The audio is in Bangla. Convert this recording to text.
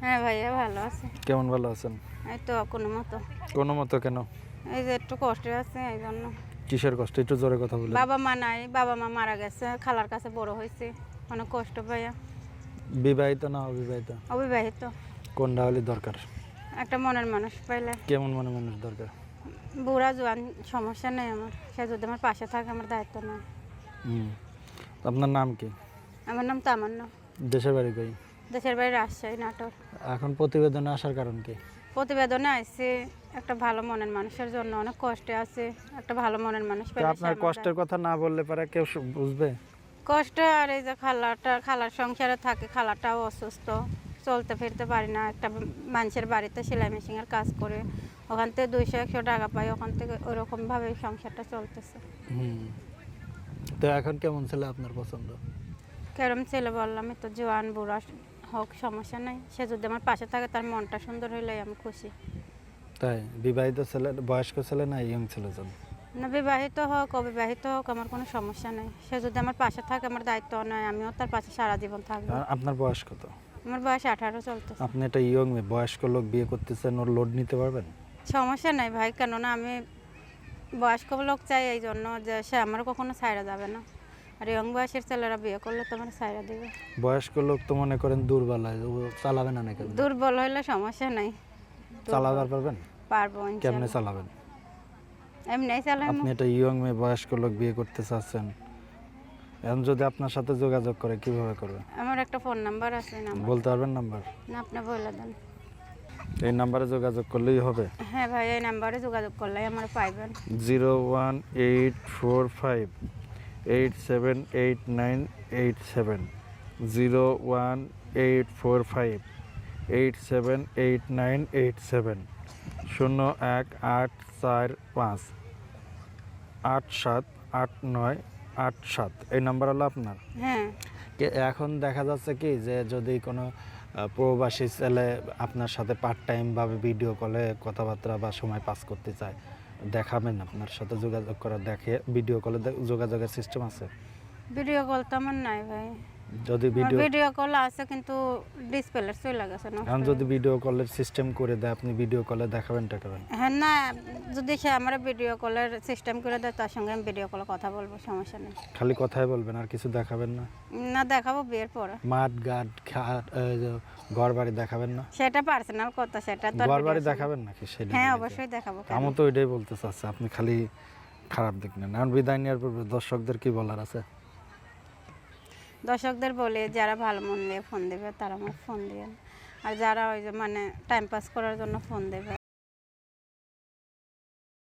হ্যাঁ ভাইয়া ভালো আছে। কেমন ভালো আছেন? এই তো কোনো মতো। কোনো মতো কেন? এই যে একটু কষ্ট আছে এই জন্য। কিসের কষ্ট? একটু জোরে কথা বলে বাবা মা নাই বাবা মা মারা গেছে খালার কাছে বড় হয়েছে। অনেক কষ্ট ভাইয়া। বিবাহিত না অবিবাহিত? অবিবাহিত। কোনটা হলে দরকার? একটা মনের মানুষ পাইলে। কেমন মনে মানুষ দরকার? বুড়া জোয়ান সমস্যা নেই আমার। সে যদি আমার পাশে থাকে আমার দায়িত্ব নেই। হুম। আপনার নাম কি? আমার নাম তামান্না। দেশের বাড়ি কই? দেশের বাড়ি রাজশাহী নাটোর এখন প্রতিবেদনে আসার কারণ কি? প্রতিবেদনে আসছে একটা ভালো মনের মানুষের জন্য অনেক কষ্টে আছে একটা ভালো মনের মানুষ পেলে সে আপনার কষ্টের কথা না বললে পারে কেউ বুঝবে? কষ্ট আর এই যে খালাটা খালার সংসারে থাকে খালাটাও অসুস্থ চলতে ফিরতে পারি না। একটা মানুষের বাড়িতে সেলাই মেশিনের কাজ করে ওখান থেকে দুইশো একশো টাকা পাই ওখান থেকে ওরকমভাবে সংসারটা চলতেছে। হুম। তো এখন কেমন ছেলে আপনার পছন্দ? কেরম ছেলে বললামই তো জোয়ান বুড়া হোক সমস্যা নাই। সে যদি আমার পাশে থাকে তার মনটা সুন্দর হইলে আমি খুশি। তাই? বিবাহিত ছেলে বয়স্ক ছেলে না ইয়ং ছেলে জন? না বিবাহিত হোক অবিবাহিত হোক আমার কোনো সমস্যা নেই। সে যদি আমার পাশে থাকে আমার দায়িত্ব নয় আমিও তার পাশে সারা জীবন থাকব। আপনার বয়স কত? আমার বয়স আঠারো চলতেছে। আপনি একটা ইয়ং মেয়ে বয়স্ক লোক বিয়ে করতেছেন ওর লোড নিতে পারবেন? সমস্যা নাই ভাই কেননা আমি বয়স্ক লোক চাই এই জন্য যে সে আমার কখনো ছাইরা যাবে না। আর ইয়ং বয়সের ছেলেরা বিয়ে করলে তোমার ছাইরা দিবে। বয়স্ক লোক তো মনে করেন দুর্বল হয় ও চালাবে না নাকি? দুর্বল হইলে সমস্যা নাই। চালাবার পারবেন? পারব কেমনে। চালাবেন? এমনি চালাই আপনি একটা ইয়ং মেয়ে বয়স্ক লোক বিয়ে করতে চাচ্ছেন এখন যদি আপনার সাথে যোগাযোগ করে কীভাবে করবে? আমার একটা ফোন নাম্বার আছে নাম্বার বলতে পারবেন নাম্বার? না আপনি বলে দেন। এই নাম্বারে যোগাযোগ করলেই হবে? হ্যাঁ ভাই এই নাম্বারে যোগাযোগ করলে আমার পাইবেন। Zero one eight four five. Eight seven eight nine eight seven zero one eight four five eight seven eight nine eight seven শূন্য এক আট চার পাঁচ আট সাত আট নয় আট সাত। এই নাম্বার হলো আপনার? হ্যাঁ। এখন দেখা যাচ্ছে কি যে যদি কোনো প্রবাসী ছেলে আপনার সাথে পার্ট টাইম ভাবে ভিডিও কলে কথাবার্তা বা সময় পাস করতে চায় দেখাবেন আপনার সাথে যোগাযোগ করা দেখে ভিডিও কলে যোগাযোগের সিস্টেম আছে? ভিডিও কল তো আমার নাই ভাই। যদি ভিডিও ভিডিও কল আছে কিন্তু ডিসপ্লে চলে গেছে নষ্ট এখন যদি ভিডিও কলের সিস্টেম করে দেয় আপনি ভিডিও কলে দেখাবেন টাকাবেন হ্যাঁ না যদি সে আমার ভিডিও কলের সিস্টেম করে দেয় তার সঙ্গে আমি ভিডিও কলে কথা বলব সমস্যা নেই। খালি কথাই বলবেন আর কিছু দেখাবেন না? না দেখাবো বিয়ের পরে। মাঠ ঘাট ঘর বাড়ি দেখাবেন না? সেটা পার্সোনাল কথা সেটা তো ঘর বাড়ি দেখাবেন নাকি? সেটা হ্যাঁ অবশ্যই দেখাবো? আমি তো ওইটাই বলতে চাচ্ছি আপনি খালি খারাপ দিক নেন। এখন বিদায় নেওয়ার পূর্বে দর্শকদের কি বলার আছে? দর্শকদের বলে, যারা ভালো মন দিয়ে ফোন দেবে, তারা আমার ফোন দিয়ে আর যারা ওই যে মানে টাইম পাস করার জন্য ফোন দেবে